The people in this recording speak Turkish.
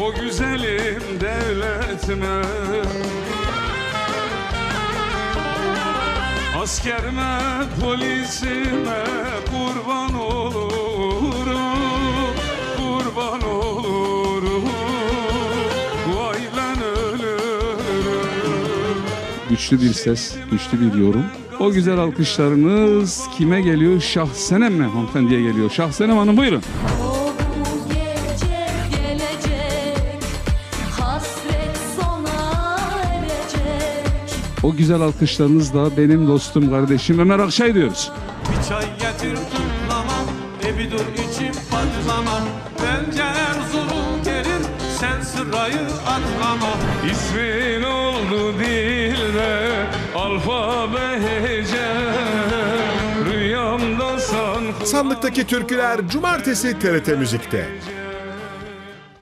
O güzelim devletime Askerime, polisime kurban olurum Kurban olurum Vay ben ölürüm Güçlü bir ses, güçlü bir yorum. O güzel alkışlarınız kime geliyor? Şahsenem mi hanımefendiye geliyor? Şahsenem Hanım buyurun. O güzel alkışlarınızla benim dostum, kardeşim Ömer Akşay diyoruz. Bir çay getir tutlama E bir dur içim patlama Bence Erzurum gelir Sen sırayı atlama İsmin oldu dilde alfabe hece Rüyamda san Sandıktaki türküler Cumartesi TRT Müzik'te.